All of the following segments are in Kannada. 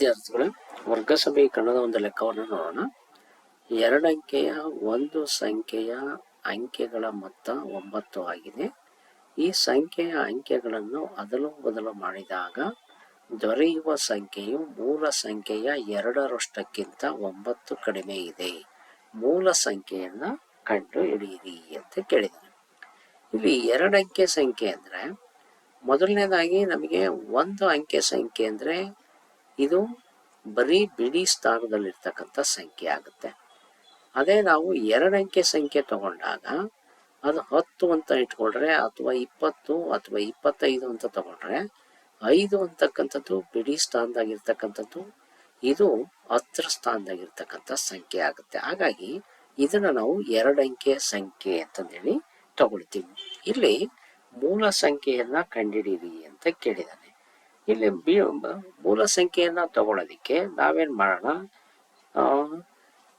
ವಿದ್ಯಾರ್ಥಿಗಳು ವರ್ಗ ಸಮೀಕರಣದ ಒಂದು ಲೆಕ್ಕವನ್ನು ನೋಡೋಣ. ಎರಡಂಕೆಯ ಒಂದು ಸಂಖ್ಯೆಯ ಅಂಕೆಗಳ ಮೊತ್ತ ಒಂಬತ್ತು ಆಗಿದೆ. ಈ ಸಂಖ್ಯೆಯ ಅಂಕೆಗಳನ್ನು ಅದಲು ಬದಲು ಮಾಡಿದಾಗ ದೊರೆಯುವ ಸಂಖ್ಯೆಯು ಮೂಲ ಸಂಖ್ಯೆಯ ಎರಡರಷ್ಟಕ್ಕಿಂತ ಒಂಬತ್ತು ಕಡಿಮೆ ಇದೆ. ಮೂಲ ಸಂಖ್ಯೆಯನ್ನ ಕಂಡು ಹಿಡಿಯಿರಿ ಅಂತ ಕೇಳಿದರು. ಇಲ್ಲಿ ಎರಡಂಕೆ ಸಂಖ್ಯೆ ಅಂದ್ರೆ, ಮೊದಲನೇದಾಗಿ ನಮಗೆ ಒಂದು ಅಂಕೆ ಸಂಖ್ಯೆ ಅಂದ್ರೆ ಇದು ಬರೀ ಬಿಡಿ ಸ್ಥಾನದಲ್ಲಿರ್ತಕ್ಕಂಥ ಸಂಖ್ಯೆ ಆಗುತ್ತೆ. ಅದೇ ನಾವು ಎರಡಂಕೆ ಸಂಖ್ಯೆ ತಗೊಂಡಾಗ ಅದು ಹತ್ತು ಅಂತ ಇಟ್ಕೊಂಡ್ರೆ ಅಥವಾ ಇಪ್ಪತ್ತು ಅಥವಾ ಇಪ್ಪತ್ತೈದು ಅಂತ ತಗೊಂಡ್ರೆ ಐದು ಅಂತಕ್ಕಂಥದ್ದು ಬಿಡಿ ಸ್ಥಾನದಾಗಿರ್ತಕ್ಕಂಥದ್ದು, ಇದು ಹತ್ರ ಸ್ಥಾನದಾಗಿರ್ತಕ್ಕಂಥ ಸಂಖ್ಯೆ ಆಗುತ್ತೆ. ಹಾಗಾಗಿ ಇದನ್ನ ನಾವು ಎರಡಂಕೆ ಸಂಖ್ಯೆ ಅಂತಂದೇಳಿ ತಗೊಳ್ತೀವಿ. ಇಲ್ಲಿ ಮೂಲ ಸಂಖ್ಯೆಯನ್ನ ಕಂಡಿಡೀರಿ ಅಂತ ಕೇಳಿದಾನೆ. ಇಲ್ಲಿ ಬಿ, ಮೂಲ ಸಂಖ್ಯೆಯನ್ನ ತಗೊಳ್ಳೋದಿಕ್ಕೆ ನಾವೇನ್ ಮಾಡೋಣ?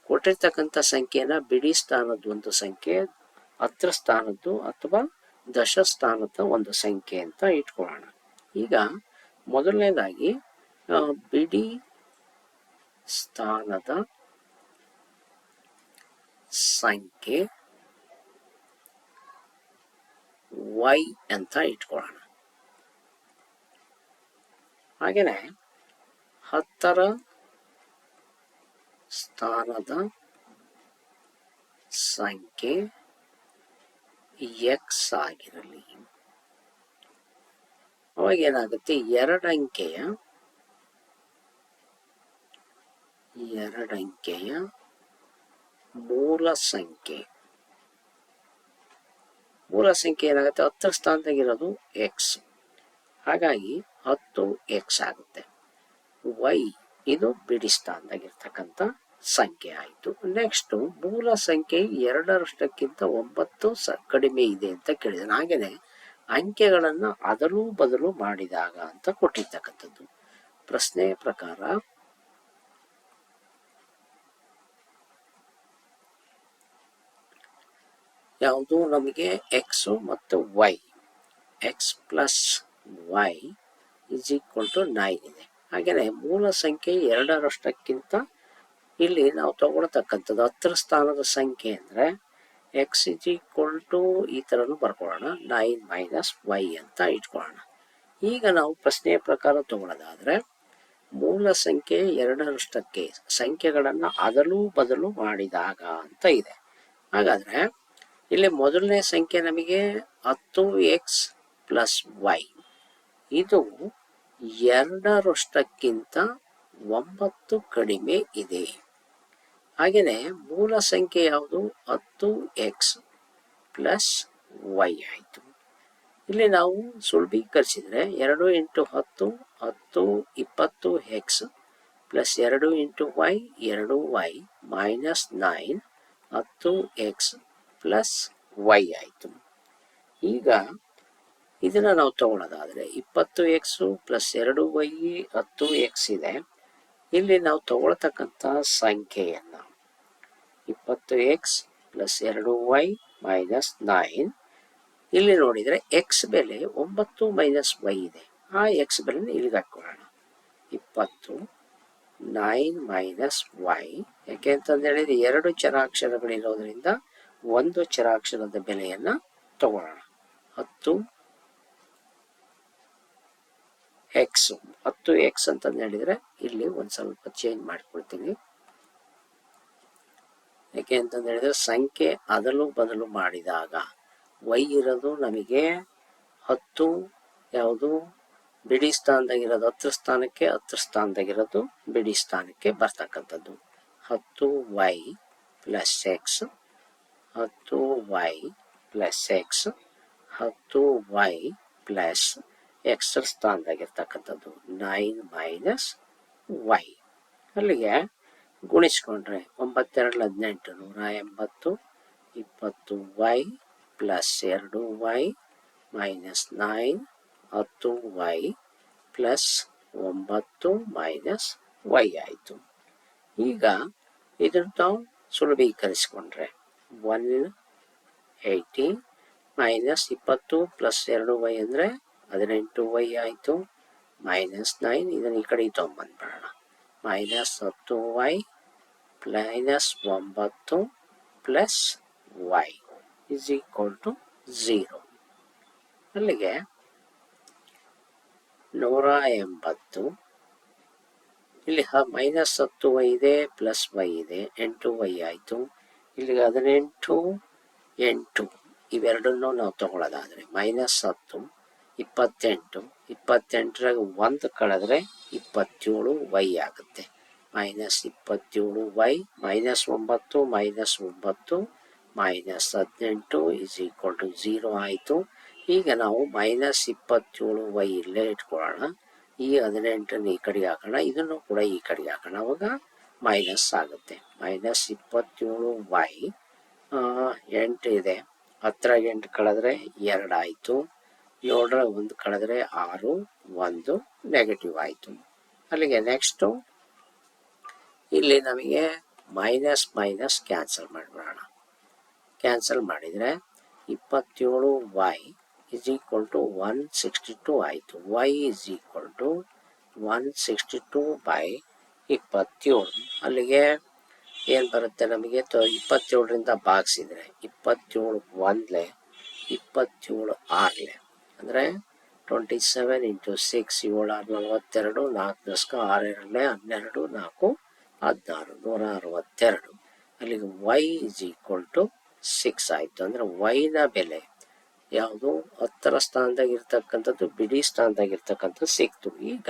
ಕೊಟ್ಟಿರ್ತಕ್ಕಂಥ ಸಂಖ್ಯೆನ ಬಿಡಿ ಸ್ಥಾನದ ಒಂದು ಸಂಖ್ಯೆ, ಹತ್ರ ಸ್ಥಾನದ್ದು ಅಥವಾ ದಶ ಸ್ಥಾನದ ಒಂದು ಸಂಖ್ಯೆ ಅಂತ ಇಟ್ಕೊಳ್ಳೋಣ. ಈಗ ಮೊದಲನೇದಾಗಿ ಬಿಡಿ ಸ್ಥಾನದ ಸಂಖ್ಯೆ ವೈ ಅಂತ ಇಟ್ಕೊಳ್ಳೋಣ. ಹಾಗೇನೆ ಹತ್ತರ ಸ್ಥಾನದ ಸಂಖ್ಯೆ ಎಕ್ಸ್ ಆಗಿರಲಿ. ಅವಾಗ ಏನಾಗುತ್ತೆ? ಎರಡಂಕೆಯ ಎರಡಂಕೆಯ ಮೂಲ ಸಂಖ್ಯೆ. ಮೂಲ ಸಂಖ್ಯೆ ಏನಾಗುತ್ತೆ? ಹತ್ತರ ಸ್ಥಾನದಾಗಿರೋದು ಎಕ್ಸ್ ಹಾಗಾಗಿ ಹತ್ತು ಎಕ್ಸ್ ಆಗುತ್ತೆ. ವೈ ಇದು ಬಿಡಿ ಸ್ಥಾನದಾಗಿರ್ತಕ್ಕಂಥ ಸಂಖ್ಯೆ ಆಯಿತು. ನೆಕ್ಸ್ಟ್ ಮೂಲ ಸಂಖ್ಯೆ ಎರಡರಷ್ಟಕ್ಕಿಂತ ಒಂಬತ್ತು ಸ ಕಡಿಮೆ ಇದೆ ಅಂತ ಕೇಳಿದಾನೆ. ಹಾಗೇನೆ ಅಂಕೆಗಳನ್ನು ಅದಲು ಬದಲು ಮಾಡಿದಾಗ ಅಂತ ಕೊಟ್ಟಿರ್ತಕ್ಕಂಥದ್ದು. ಪ್ರಶ್ನೆಯ ಪ್ರಕಾರ, ಯಾವುದು ನಮಗೆ ಎಕ್ಸ್ ಮತ್ತು y x plus y is equal to nine ಇದೆ. ಹಾಗೆಯೇ ಮೂಲ ಸಂಖ್ಯೆ ಎರಡರಷ್ಟಕ್ಕಿಂತ ಇಲ್ಲಿ ನಾವು ತಗೊಳ್ತಕ್ಕಂಥದ್ದು ಹತ್ತರ ಸ್ಥಾನದ ಸಂಖ್ಯೆ ಅಂದರೆ ಎಕ್ಸ್ ಇಸ್ ಈಕ್ವಲ್ ಟು ಈ ಥರನೂ ಬರ್ಕೊಳ್ಳೋಣ. ನೈನ್ ಮೈನಸ್ ವೈ ಅಂತ ಇಟ್ಕೊಳ್ಳೋಣ. ಈಗ ನಾವು ಪ್ರಶ್ನೆಯ ಪ್ರಕಾರ ತಗೊಳ್ಳೋದಾದರೆ ಮೂಲ ಸಂಖ್ಯೆ ಎರಡರಷ್ಟಕ್ಕೆ ಸಂಖ್ಯೆಗಳನ್ನು ಅದಲು ಬದಲು ಮಾಡಿದಾಗ ಅಂತ ಇದೆ. ಹಾಗಾದರೆ ಇಲ್ಲಿ ಮೊದಲನೇ ಸಂಖ್ಯೆ ನಮಗೆ ಹತ್ತು ಎಕ್ಸ್ ಪ್ಲಸ್ ವೈ ಇದು ಎರಡರಷ್ಟಕ್ಕಿಂತ ಒಂಬತ್ತು ಕಡಿಮೆ ಇದೆ. ಹಾಗೆಯೇ ಮೂಲ ಸಂಖ್ಯೆ ಯಾವುದು? ಹತ್ತು ಎಕ್ಸ್ ಪ್ಲಸ್ ವೈ ಆಯಿತು. ಇಲ್ಲಿ ನಾವು ಸುಲಭೀಕರಿಸಿದರೆ ಎರಡು ಇಂಟು ಹತ್ತು ಹತ್ತು, ಇಪ್ಪತ್ತು ಎಕ್ಸ್ ಪ್ಲಸ್ ಎರಡು ಇಂಟು ವೈ ಎರಡು ವೈ ಮೈನಸ್ ನೈನ್ ಹತ್ತು ಎಕ್ಸ್ ಪ್ಲಸ್ ವೈ ಆಯಿತು. ಈಗ ಇದನ್ನ ನಾವು ತಗೊಳ್ಳೋದಾದ್ರೆ ಇಪ್ಪತ್ತು ಎಕ್ಸು ಪ್ಲಸ್ ಎರಡು ವೈ ಹತ್ತು ಎಕ್ಸ್ ಇದೆ. ಇಲ್ಲಿ ನಾವು ತಗೊಳ್ತಕ್ಕಂಥ ಸಂಖ್ಯೆಯನ್ನ ಇಪ್ಪತ್ತು ಎಕ್ಸ್ ಪ್ಲಸ್ ಎರಡು ವೈ ಮೈನಸ್ ನೈನ್ ಇಲ್ಲಿ ನೋಡಿದರೆ ಎಕ್ಸ್ ಬೆಲೆ ಒಂಬತ್ತು ಮೈನಸ್ ವೈ ಇದೆ. ಆ ಎಕ್ಸ್ ಬೆಲೆ ಇಲ್ಲಿಗೆ ಹಾಕೊಳ್ಳೋಣ ಇಪ್ಪತ್ತು ನೈನ್ ಮೈನಸ್ ವೈ ಯಾಕೆ ಅಂತಂದು ಹೇಳಿದ್ರೆ ಎರಡು ಚರಾಕ್ಷರಗಳಿರೋದ್ರಿಂದ ಒಂದು ಚರಾಕ್ಷರದ ಬೆಲೆಯನ್ನು ತಗೊಳ್ಳೋಣ. ಹತ್ತು ಎಕ್ಸ್ ಹತ್ತು ಎಕ್ಸ್ ಅಂತಂದು ಹೇಳಿದ್ರೆ ಇಲ್ಲಿ ಒಂದು ಸ್ವಲ್ಪ ಚೇಂಜ್ ಮಾಡ್ಕೊಳ್ತೀನಿ. ಯಾಕೆ ಅಂತಂದು ಹೇಳಿದ್ರೆ ಸಂಖ್ಯೆ ಅದಲು ಬದಲು ಮಾಡಿದಾಗ ವೈ ಇರೋದು ನಮಗೆ ಹತ್ತು, ಯಾವುದು? ಬಿಡಿ ಸ್ಥಾನದಾಗಿರೋದು ಹತ್ತು ಸ್ಥಾನಕ್ಕೆ ಹತ್ತು ಸ್ಥಾನದಾಗಿರೋದು ಬಿಡಿ ಸ್ಥಾನಕ್ಕೆ ಬರ್ತಕ್ಕಂಥದ್ದು. ಹತ್ತು ವೈ ಪ್ಲಸ್ ಎಕ್ಸ್ ಹತ್ತು ವೈ ಪ್ಲಸ್ ಎಕ್ಸ್ ಹತ್ತು ವೈ ಪ್ಲಸ್ ಎಕ್ಸ್ ಸ್ಥಾನದಾಗಿರ್ತಕ್ಕಂಥದ್ದು ನೈನ್ ಮೈನಸ್ ವೈ. ಅಲ್ಲಿಗೆ ಗುಣಿಸ್ಕೊಂಡ್ರೆ ಒಂಬತ್ತೆರಡು ಹದಿನೆಂಟು, ನೂರ ಎಂಬತ್ತು, ಇಪ್ಪತ್ತು ವೈ ಪ್ಲಸ್ ಎರಡು ವೈ ಮೈನಸ್ ನೈನ್, ಹತ್ತು ವೈ ಪ್ಲಸ್ ಒಂಬತ್ತು ಮೈನಸ್ ವೈ ಆಯಿತು. ಈಗ ಇದನ್ನು ನಾವು ಸುಲಭೀಕರಿಸ್ಕೊಂಡ್ರೆ ಒನ್ ಏಯ್ಟಿ ಮೈನಸ್ ಇಪ್ಪತ್ತು ಪ್ಲಸ್ ಎರಡು ವೈ ಅಂದರೆ ಹದಿನೆಂಟು ವೈ ಆಯಿತು. ಮೈನಸ್ ನೈನ್, ಇದನ್ನು ಈ ಕಡೆ ತೊಗೊಂಬಂದ್ಬಿಡೋಣ ಮೈನಸ್ ಹತ್ತು ವೈ ಪ್ಲೈನಸ್ ಒಂಬತ್ತು plus y is equal to zero. ಅಲ್ಲಿಗೆ ನೂರ ಎಂಬತ್ತು. ಇಲ್ಲಿ ಮೈನಸ್ ಹತ್ತು ವೈ ಇದೆ, ಪ್ಲಸ್ ವೈ ಇದೆ, ಎಂಟು ವೈ ಆಯಿತು. ಇಲ್ಲಿಗೆ ಹದಿನೆಂಟು, ಎಂಟು. ಇವೆರಡನ್ನೂ ನಾವು ತಗೊಳ್ಳೋದಾದರೆ ಮೈನಸ್ ಹತ್ತು ಇಪ್ಪತ್ತೆಂಟು. ಇಪ್ಪತ್ತೆಂಟರಾಗ ಒಂದು ಕಳೆದ್ರೆ ಇಪ್ಪತ್ತೇಳು ವೈ ಆಗುತ್ತೆ. ಮೈನಸ್ ಇಪ್ಪತ್ತೇಳು ವೈ, ಮೈನಸ್ ಒಂಬತ್ತು ಮೈನಸ್ ಒಂಬತ್ತು, ಮೈನಸ್ ಹದಿನೆಂಟು ಇಸ್ ಈಕ್ವಲ್ ಟು ಝೀರೋ ಆಯಿತು. ಈಗ ನಾವು ಮೈನಸ್ ಇಪ್ಪತ್ತೇಳು ವೈ ಇಲ್ಲೇ ಇಟ್ಕೊಳ್ಳೋಣ. ಈ ಹದಿನೆಂಟನ್ನು ಈ ಕಡೆಗೆ ಹಾಕೋಣ. ಇದನ್ನು ಕೂಡ ಈ ಕಡೆಗೆ ಹಾಕೋಣ. ಅವಾಗ ಮೈನಸ್ ಆಗುತ್ತೆ. ಮೈನಸ್ ಇಪ್ಪತ್ತೇಳು ವೈ ಎಂಟು ಇದೆ. ಹತ್ತಿರ ಎಂಟು ಕಳೆದ್ರೆ ಎರಡು ಆಯಿತು. ಏಳರ ಒಂದು ಕಳೆದ್ರೆ ಆರು, ಒಂದು ನೆಗೆಟಿವ್ ಆಯಿತು. ಅಲ್ಲಿಗೆ ನೆಕ್ಸ್ಟು ಇಲ್ಲಿ ನಮಗೆ ಮೈನಸ್ ಮೈನಸ್ ಕ್ಯಾನ್ಸಲ್ ಮಾಡಿಬಿಡೋಣ. ಕ್ಯಾನ್ಸಲ್ ಮಾಡಿದರೆ ಇಪ್ಪತ್ತೇಳು y is equal to one sixty two ಆಯಿತು. Y is equal to one sixty two by ಇಪ್ಪತ್ತೇಳು. ಅಲ್ಲಿಗೆ ಏನು ಬರುತ್ತೆ ನಮಗೆ? ತೊ, ಇಪ್ಪತ್ತೇಳರಿಂದ ಭಾಗಿಸಿದರೆ ಇಪ್ಪತ್ತೇಳು ಒಂದಲೆ, ಇಪ್ಪತ್ತೇಳು ಆರಲೆ. ಅಂದರೆ ಟ್ವೆಂಟಿ ಸೆವೆನ್ ಇಂಟು ಸಿಕ್ಸ್ ಏಳು, ಆರು, ನಲವತ್ತೆರಡು, ನಾಲ್ಕು ದಶಕ ಆರು ಎರಡನೇ ಹನ್ನೆರಡು, ನಾಲ್ಕು, ಹದಿನಾರು, ನೂರ ಅರವತ್ತೆರಡು. ಅಲ್ಲಿಗೆ y is equal to six ಆಯಿತು. ಅಂದರೆ ವೈನ ಬೆಲೆ ಯಾವುದು? ಹತ್ತರ ಸ್ಥಾನದಾಗ ಇರ್ತಕ್ಕಂಥದ್ದು, ಬಿಡಿ ಸ್ಥಾನದಾಗ ಇರ್ತಕ್ಕಂಥದ್ದು ಸಿಕ್ತು. ಈಗ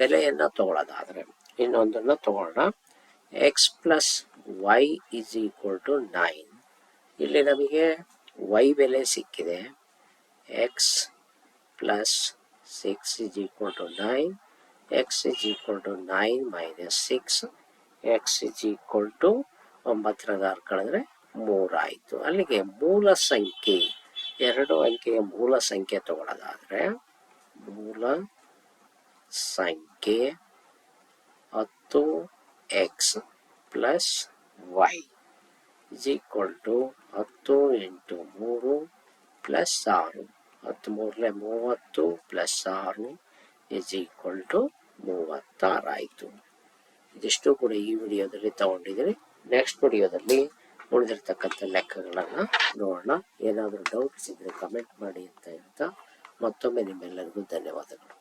ಬೆಲೆಯನ್ನು ತಗೊಳ್ಳೋದಾದರೆ ಇನ್ನೊಂದನ್ನು ತಗೊಳ್ಳೋಣ. X plus y is equal to nine ಇಲ್ಲಿ ನಮಗೆ ವೈ ಬೆಲೆ ಸಿಕ್ಕಿದೆ. X plus six is equal to nine x is equal to nine minus six x is equal to ಒಂಬತ್ತರದ ಆರು ಕಳೆದ್ರೆ ಮೂರು ಅಲ್ಲಿಗೆ ಮೂಲ ಸಂಖ್ಯೆ, ಎರಡು ಅಂಕೆಯ ಮೂಲ ಸಂಖ್ಯೆ ತಗೊಳ್ಳೋದಾದರೆ ಮೂಲ ಸಂಖ್ಯೆ ಹತ್ತು x plus y is equal to ಹತ್ತು ಎಂಟು ಮೂರು ಪ್ಲಸ್ ಆರು. ಹತ್ತು ಮೂರಲೆ ಮೂವತ್ತು ಪ್ಲಸ್ ಆರು ಇಸ್ ಈಕ್ವಲ್ ಟು ಮೂವತ್ತಾರು ಆಯಿತು. ಇದಿಷ್ಟು ಕೂಡ ಈ ವಿಡಿಯೋದಲ್ಲಿ ತಗೊಂಡಿದ್ದೀರಿ ನೆಕ್ಸ್ಟ್ ವಿಡಿಯೋದಲ್ಲಿ ಉಳಿದಿರ್ತಕ್ಕಂಥ ಲೆಕ್ಕಗಳನ್ನು ನೋಡೋಣ. ಏನಾದರೂ ಡೌಟ್ಸ್ ಇದ್ದರೆ ಕಮೆಂಟ್ ಮಾಡಿ ಅಂತ ಹೇಳ್ತಾ ಮತ್ತೊಮ್ಮೆ ನಿಮ್ಮೆಲ್ಲರಿಗೂ ಧನ್ಯವಾದಗಳು.